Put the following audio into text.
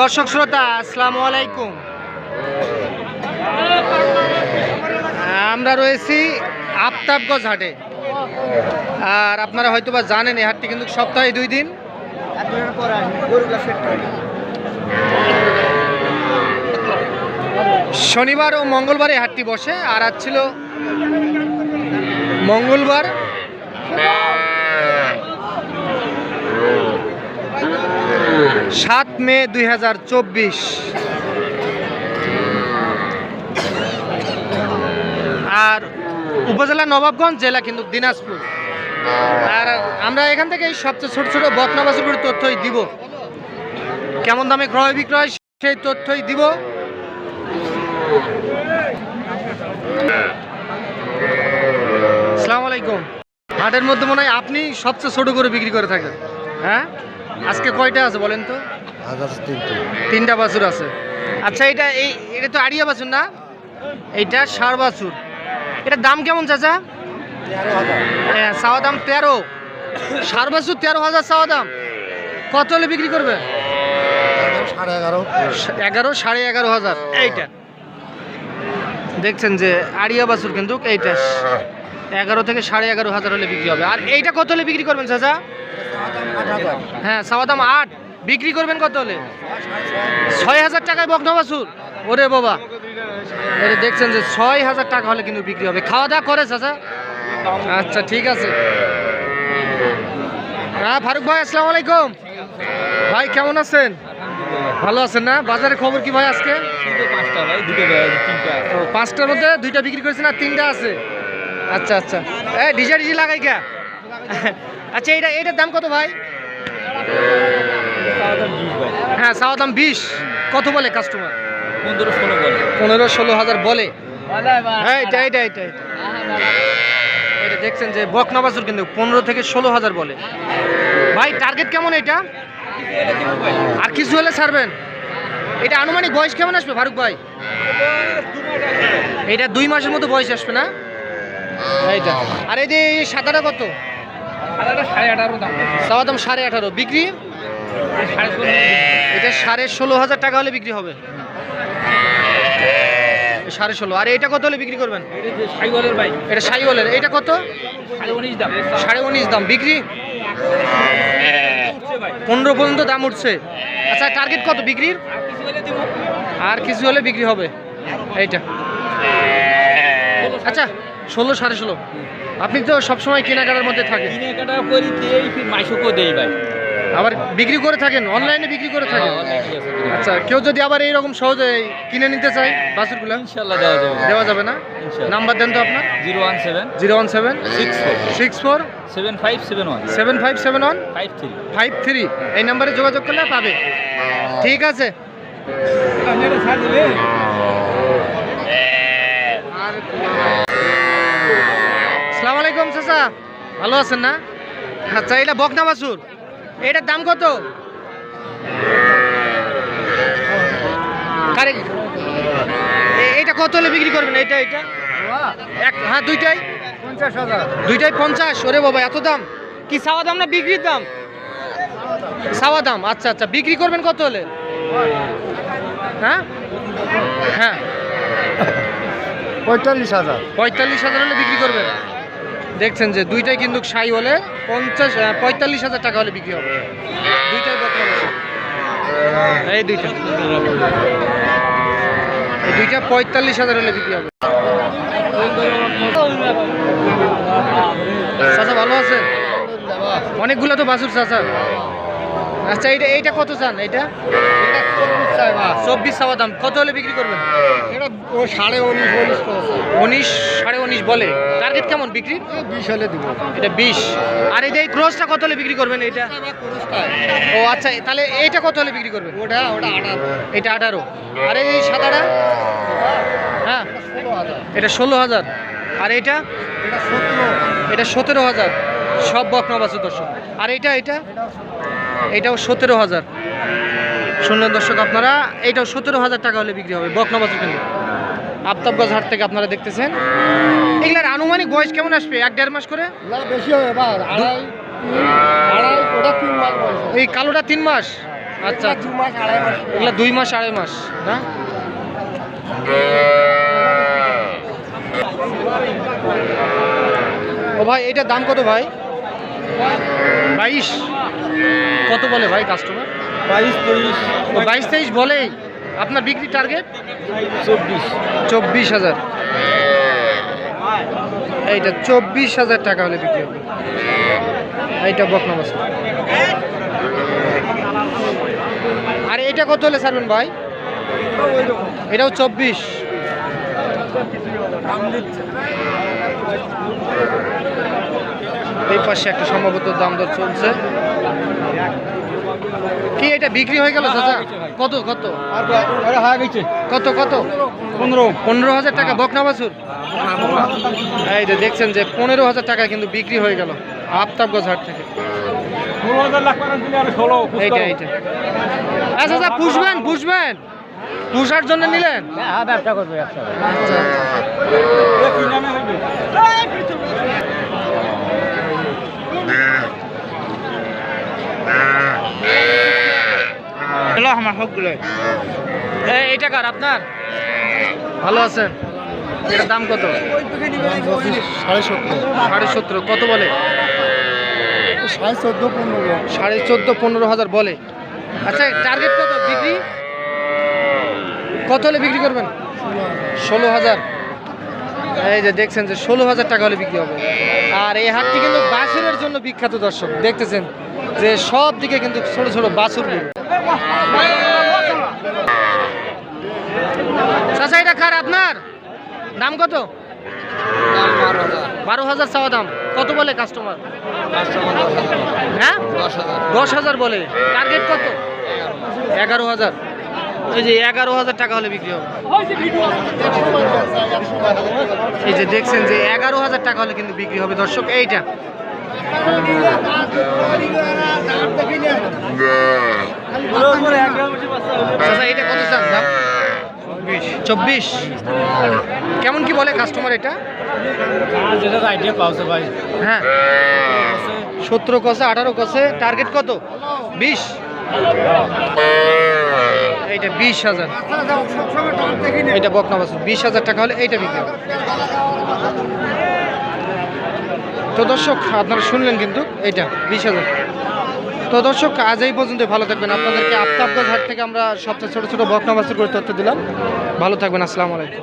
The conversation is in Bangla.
দর্শক শ্রোতা, আসসালামু আলাইকুম। আমরা রয়েছি আফতাবগঞ্জ হাটে। আর আপনারা হয়তো বা জানেন, এই হাটটি কিন্তু সপ্তাহে দুই দিন। শনিবার ও মঙ্গলবার এই হাটটি বসে। আর আজ ছিল মঙ্গলবার। সাত মে দুই হাজার চব্বিশ। আর উপজেলা নবাবগঞ্জ জেলা কিন্তু দিনাজপুর। আর আমরা এখান থেকে সবচেয়ে ছোট ছোট বকনাবাসীগুলোর তথ্যই দিব। কেমন দামে ক্রয় বিক্রয় সেই তথ্যই দিব। আসসালামু আলাইকুম। হাটের মধ্যে মনে হয় আপনি সবচেয়ে ছোট করে বিক্রি করে থাকেন। হ্যাঁ? আজকে কয়টা আছে বলেন তো? তিনটা। বাছুর আছে। আচ্ছা এটা এই এটা তো আড়িয়া বাছুর না? এইটা ষাড় বাছুর। এটার দাম কেমন চাচা? হ্যাঁ চাওয়া দাম তেরো। ষাড় বাছুর তেরো হাজার চাওয়া দাম। কত হলে বিক্রি করবে? সাড়ে এগারো। এগারো সাড়ে এগারো হাজার। এইটা। দেখছেন যে আড়িয়া বাছুর কিন্তু এইটা। এগারো থেকে সাড়ে এগারো হাজার হলে বিক্রি হবে। আর এইটা কত হলে বিক্রি করবেন চাচা? হ্যাঁ চাওয়া দাম আট। বিক্রি করবেন কত হলে? ছয় হাজার টাকায় বকনা ওরে বাবা। এটা দেখছেন যে ছয় হাজার টাকা হলে কিন্তু বিক্রি হবে। খাওয়া দাওয়া করে চাচা? আচ্ছা ঠিক আছে। হ্যাঁ ফারুক ভাই, আসসালামু আলাইকুম। ভাই, কেমন আছেন? ভালো আছেন না? বাজারের খবর কি ভাই আজকে? পাঁচটার মধ্যে দুইটা বিক্রি করেছেন আর তিনটা আছে। আচ্ছা আচ্ছা। এই ডিজে ডিজে লাগাই কে? আচ্ছা এটা এটার দাম কত ভাই? হ্যাঁ চাওয়া দাম বিশ। কত বলে কাস্টমার পনেরো ষোলো বলে। পনেরো ষোলো হাজার বলে? হ্যাঁ এটা এটা এটা এটা। এটা দেখছেন যে বকনা বাছুর কিন্তু পনেরো থেকে ষোলো হাজার বলে। ভাই টার্গেট কেমন এটা? আর কিছু হলে ছাড়বেন। এটা আনুমানিক বয়স কেমন আসবে ফারুক ভাই? এটা দুই মাসের মতো বয়স আসবে না? এইটা আর এই যে সাদাটা কত? সাড়ে আঠারো দাম। চাওয়া দাম সাড়ে আঠারো। বিক্রি? এটা সাড়ে ষোলো হাজার টাকা হলে বিক্রি হবে। সাড়ে ষোলো। আর এটা কত হলে বিক্রি করবেন? ভাই। এটা সাইওয়ালের। এটা কত? সাড়ে উনিশ দাম। বিক্রি? পনেরো পর্যন্ত দাম উঠছে। আচ্ছা টার্গেট কত বিক্রির? আর কিছু হলে দিব। আর কিছু হলে বিক্রি হবে। এইটা। আচ্ছা ষোলো সাড়ে ষোলো। আপনি তো সবসময় কেনাকাটার মধ্যে থাকেন। কিনে কাটা করি মাইশোকেও দেই ভাই। আবার বিক্রি করে থাকেন? অনলাইনে বিক্রি করে থাকেন? আচ্ছা কেউ যদি আবার এইরকম সহজে কিনে নিতে চায় বাছুরগুলো ইনশাল্লাহ দেওয়া যাবে দেওয়া যাবে না? নাম্বার দেন তো আপনার। Zero one seven. Zero one seven. Six four. Six four. Seven five seven one. Seven five seven one. Five three. Five three. এই নাম্বারে যোগাযোগ করলে পাবে। ঠিক আছে। সালাম আলাইকুম চাচা। ভালো আছেন না? আচ্ছা এটা বকনা বাছুর এটার দাম কত? কারে এ- এইটা কত হলে বিক্রি করবেন? এইটা এইটা? এক হ্যাঁ দুইটাই? পঞ্চাশ হাজার দুইটাই পঞ্চাশ? ওরে বাবা, এত দাম। কি সাওয়া দাম না বিক্রির দাম? সাওয়া দাম আচ্ছা আচ্ছা। বিক্রি করবেন কত হলে? হ্যাঁ? হ্যাঁ। পঁয়তাল্লিশ হাজার। পঁয়তাল্লিশ হাজার হলে বিক্রি করবেন দেখছেন যে দুইটাই কিন্তু সাই হলে পঞ্চাশ পঁয়তাল্লিশ হাজার টাকা হলে বিক্রি হবে। দুইটাই এই দুইটা। দুইটা পঁয়তাল্লিশ হাজার হলে বিক্রি হবে। চাচা ভালো আছে অনেকগুলো তো বাসুর চাচা। আচ্ছা এইটা এইটা কত চান? এইটা? চব্বিশ চাওয়া দাম। কত হলে বিক্রি করবেন? এটা ও সাড়ে উনিশ উনিশ উনিশ সাড়ে উনিশ বলে। টার্গেট কেমন বিক্রি বিশ হলে দিব। এটা বিশ। আর যে এই ক্রসটা কত হলে বিক্রি করবেন এইটা? ও আচ্ছা তাহলে এইটা কত হলে বিক্রি করবেন? ওটা ওটা আঠারো। এটা আঠারো। আর এই সাদাটা? হ্যাঁ। এটা ষোলো হাজার। আর এইটা? এটা সতেরো। এটা সতেরো হাজার। সব বকনা বাছুর দর্শক। আর এইটা এটা এটাও সতেরো হাজার। শুনলেন দর্শক আপনারা এইটাও সতেরো হাজার টাকা হলে বিক্রি হবে। বকনা বাছুর কিন্তু আফতাবগঞ্জ হাট থেকে আপনারা দেখতেছেন। এগুলার আনুমানিক বয়স কেমন আসবে? এক দেড় মাস করে? বেশি হবে এই কালোটা তিন মাস? আচ্ছা, এগুলো দুই মাস আড়াই মাস না? ও ভাই এটার দাম কত ভাই? বাইশ। কত বলে ভাই কাস্টমার বাইশ তেইশ। বাইশ তেইশ বলেই। আপনার বিক্রি টার্গেট চব্বিশ। চব্বিশ হাজার। এইটা চব্বিশ হাজার টাকা হলে বিক্রি হবে। এইটা বকনা বাস আর এটা কত হলে ছাড়বেন ভাই? এটাও চব্বিশ। পাশে একটা সম্ভবত দাম দর চলছে। কি এটা বিক্রি হয়ে গেল চাচা? কত কত? আর হয়ে গেছে কত কত? পনেরো পনেরো হাজার টাকা বকনা বাছুর? এই যে দেখছেন যে পনেরো হাজার টাকা কিন্তু বিক্রি হয়ে গেল আফতাবগঞ্জ হাট থেকে। এইটা এইটা। আচ্ছা আচ্ছা পুষবেন পুষবেন। পুষার জন্য নিলেন? হ্যাঁ ব্যবসা করবে ব্যবসা আচ্ছা কি নামে হইবে হ্যালো আমার হকগুলো। এইটা কার আপনার? ভালো আছেন? এটার দাম কত? সাড়ে সত্তর। সাড়ে সতেরো কত বলে? সাড়ে চোদ্দ পনেরো সাড়ে চোদ্দ পনেরো হাজার বলে। আচ্ছা টার্গেট কত? বিক্রি? কত হলে বিক্রি করবেন? ষোলো হাজার। এই যে দেখছেন যে ষোলো হাজার টাকা হলে বিক্রি হবে। আর এই হাটটি কিন্তু বাছুরের জন্য বিখ্যাত দর্শক দেখতেছেন? যে সব দিকে কিন্তু ছোট ছোট বাছুর। চাচা, এটা কার আপনার? দাম কত? বারো হাজার চাওয়া দাম। কত বলে কাস্টমার হ্যাঁ? দশ হাজার বলে। টার্গেট কত? এগারো হাজার। এই যে এগারো হাজার টাকা হলে বিক্রি হবে। এই যে দেখছেন যে এগারো হাজার টাকা হলে কিন্তু বিক্রি হবে। দর্শক, এইটা চব্বিশ। কেমন কি বলে কাস্টমার এটা? আইডিয়া পাওছে ভাই হ্যাঁ। সতেরো কষে, আঠারো কষে টার্গেট কত? বিশ। এইটা বিশ হাজার। এটা বকনা বাসু বিশ হাজার টাকা হলে এইটা বিক্রি। তো দর্শক, আপনারা শুনলেন কিন্তু এটা বিশ হাজার তো দর্শক, আজ এই পর্যন্ত ভালো থাকবেন। আপনাদেরকে আফতাবগঞ্জ হাট থেকে আমরা সবচেয়ে ছোটো ছোটো বকনাবাসের করে তথ্য দিলাম। ভালো থাকবেন, আসসালামু আলাইকুম।